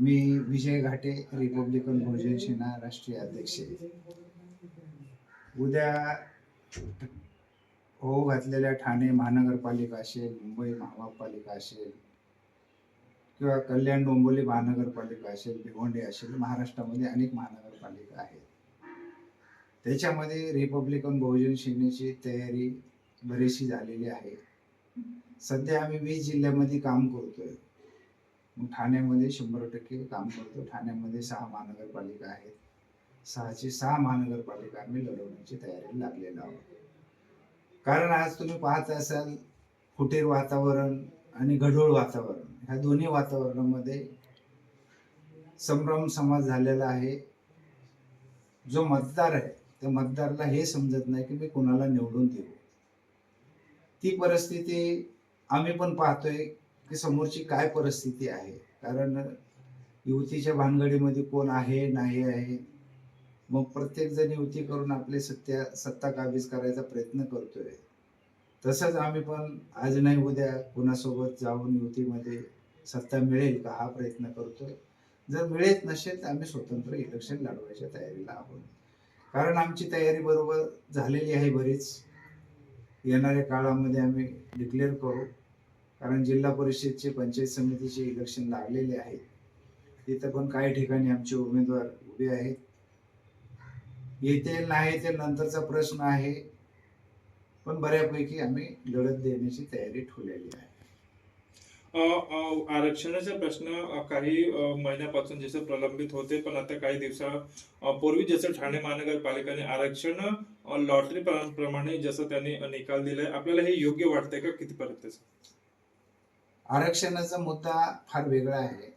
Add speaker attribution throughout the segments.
Speaker 1: मी विजय घाटे Republican बहुजन सेना राष्ट्रीय अध्यक्ष उद्या हो घातलेल्या ठाणे महानगरपालिका असेल मुंबई महापालिका असेल किंवा कल्याण डोंबिवली महानगरपालिका असेल भिवंडी असेल महाराष्ट्रामध्ये अनेक महानगरपालिका आहेत. त्याच्यामध्ये रिपब्लिकन बहुजन सेनेची तयारी बरीचशी झालेली आहे. सध्या आम्ही वीस जिल्ह्यामध्ये काम करतोय. ठाण्यामध्ये शंभर टक्के काम करतो. ठाण्यामध्ये सहा महानगरपालिका आहेत. सहाची सहा महानगरपालिका आम्ही लढवण्याची तयारी लागलेलो आहोत. कारण आज तुम्ही पाहत असाल फुटेर वातावरण आणि गढूळ वातावरण ह्या दोन्ही वातावरणामध्ये संभ्रम समाज झालेला आहे. जो मतदार आहे त्या मतदारला हे समजत नाही की मी कोणाला निवडून देऊ. ती परिस्थिती आम्ही पण पाहतोय. की समोरची काय परिस्थिती आहे? कारण युतीच्या भानगडीमध्ये कोण आहे नाही आहे? मग प्रत्येक जण युती करून आपले सत्या सत्ता काबीज करायचा प्रयत्न करतोय. तसंच आम्ही पण आज नाही उद्या कुणासोबत जाऊन युतीमध्ये सत्ता मिळेल का हा प्रयत्न करतोय. जर मिळत नसेल तर आम्ही स्वतंत्र इलेक्शन लढवायच्या तयारीला आहोत. कारण आमची तयारी बरोबर झालेली आहे बरीच. येणाऱ्या काळामध्ये आम्ही डिक्लेअर करू. कारण जिल्हा परिषदचे पंचायत समितीचे इलेक्शन लागलेले आहेत. तिथं पण काही ठिकाणी आमचे उमेदवार उभे आहेत. येते नाही ते नंतरचा प्रश्न आहे. पण बऱ्यापैकी आम्ही लढत देण्याची तयारी ठेवलेली आहे.
Speaker 2: आरक्षणाचा प्रश्न काही महिन्यापासून जसं प्रलंबित होते पण आता काही दिवसा पूर्वी जसं ठाणे महानगरपालिकेने आरक्षण लॉटरी प्रमाणे जसं त्यांनी निकाल दिलाय आपल्याला हे योग्य वाटतंय का कितीपर्यंत?
Speaker 1: आरक्षणाचा मुद्दा फार वेगळा आहे.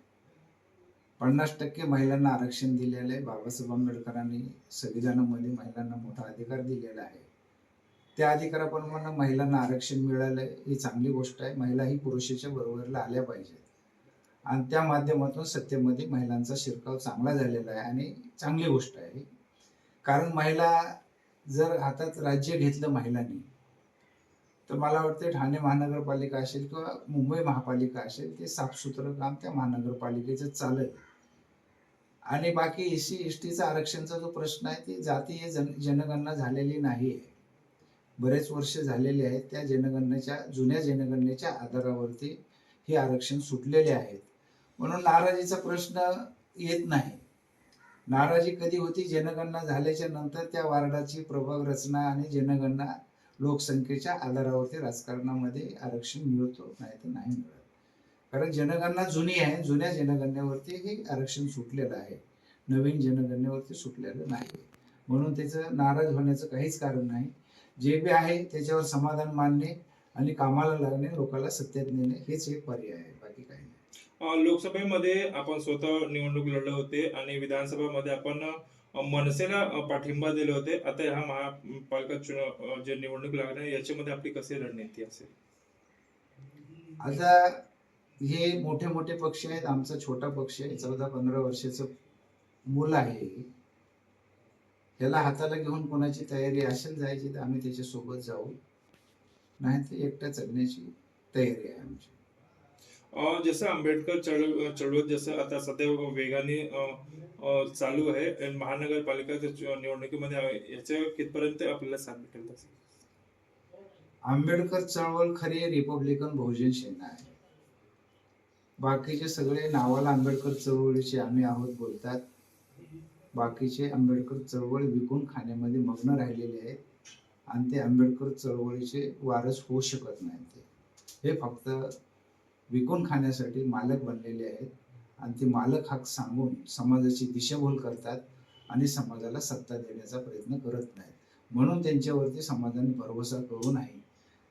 Speaker 1: पन्नास टक्के महिलांना आरक्षण दिलेलं आहे. बाबासाहेब आंबेडकरांनी संविधानामध्ये महिलांना मोठा अधिकार दिलेला आहे. त्या अधिकाराप्रमाणे महिलांना आरक्षण मिळालं ही चांगली गोष्ट आहे. महिला ही पुरुषाच्या बरोबरीला आल्या पाहिजेत. आणि त्या माध्यमातून सत्तेमध्ये महिलांचा शिरकाव चांगला झालेला आहे आणि चांगली गोष्ट आहे कारण महिला जर हातात राज्य घेतलं महिलांनी तर मला वाटते ठाणे महानगरपालिका असेल किंवा मुंबई महापालिका असेल ते साफसुथरं काम त्या महानगरपालिकेचं चालेल आणि बाकी एस सी एस टीचा आरक्षणचा जो प्रश्न आहे ते जातीय जन जनगणना झालेली नाही आहे बरेच वर्ष झालेले आहेत त्या जनगणनेच्या जुन्या जनगणनेच्या आधारावरती हे आरक्षण सुटलेले आहेत. म्हणून नाराजीचा प्रश्न येत नाही. नाराजी कधी होती? जनगणना झाल्याच्यानंतर त्या वार्डाची प्रभाग रचना आणि जनगणना लोकसंख्येच्या आधारावरती राजकारणामध्ये आरक्षण मिळतो नाही तर नाही मिळत. कारण जनगणना जुनी आहे जुन्या जनगणनेवरती हे आरक्षण सुटलेलं आहे. नवीन जनगणनेवरती सुटलेलं नाही. म्हणून त्याचं नाराज होण्याचं काहीच कारण नाही. जे बी आहे त्याच्यावर समाधान मानणे आणि कामाला लागणे लोकांना सत्तेत नेणे हेच एक पर्याय आहे. बाकी काही नाही.
Speaker 2: लोकसभेमध्ये आपण स्वतः निवडणूक लढले होते आणि विधानसभामध्ये आपण मनसेला पाठिंबा दिले होते. आता ह्या महापालिका चुनाव जे निवडणूक लागणार याच्यामध्ये आपली कशी रणनीती असेल?
Speaker 1: आता हे मोठे मोठे पक्ष आहेत. आमचा छोटा पक्ष आहे. चौदा पंधरा वर्षाचं मूल आहे. त्याला हाताला घेऊन कोणाची तयारी असेल जायची तर आम्ही त्याच्यासोबत जाऊ. नाही तर एकटा चढण्याची तयारी आहे आमची.
Speaker 2: जसं आंबेडकर चळव चळवळ जसं आता सध्या वेगाने चालू आहे महानगरपालिका निवडणुकीमध्ये याच्या कितपर्यंत आपल्याला साथ भेटेल
Speaker 1: आंबेडकर चळवळ खरी रिपब्लिकन बहुजन सेना आहे. बाकीचे सगळे नावाला आंबेडकर चळवळीचे आम्ही आहोत बोलतात. बाकीचे आंबेडकर चळवळ विकून खाण्यामध्ये मग्न राहिलेले आहेत. आणि ते आंबेडकर चळवळीचे वारस होऊ शकत नाही ते हे फक्त विकून खाण्यासाठी मालक बनलेले आहेत. आणि ते मालक हक सांगून समाजाची दिशाभूल करतात आणि समाजाला सत्ता देण्याचा प्रयत्न करत नाहीत. म्हणून त्यांच्यावरती समाजाने भरवसा करू नाही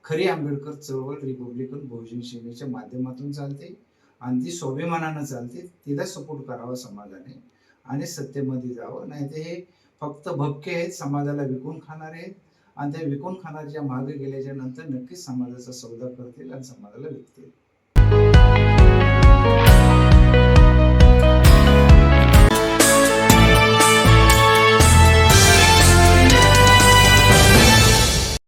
Speaker 1: खरी आंबेडकर चळवळ रिपब्लिकन बहुजन सेनेच्या माध्यमातून चालते आणि ती स्वाभिमानानं चालते. तिला सपोर्ट करावा समाजाने आणि सत्तेमध्ये जावं. नाही ते हे फक्त भपके आहेत समाजाला विकून खाणारे आहेत. आणि त्या विकून खाणाऱ्या मागे गेल्याच्यानंतर नक्कीच समाजाचा सौदा करतील आणि समाजाला विकतील.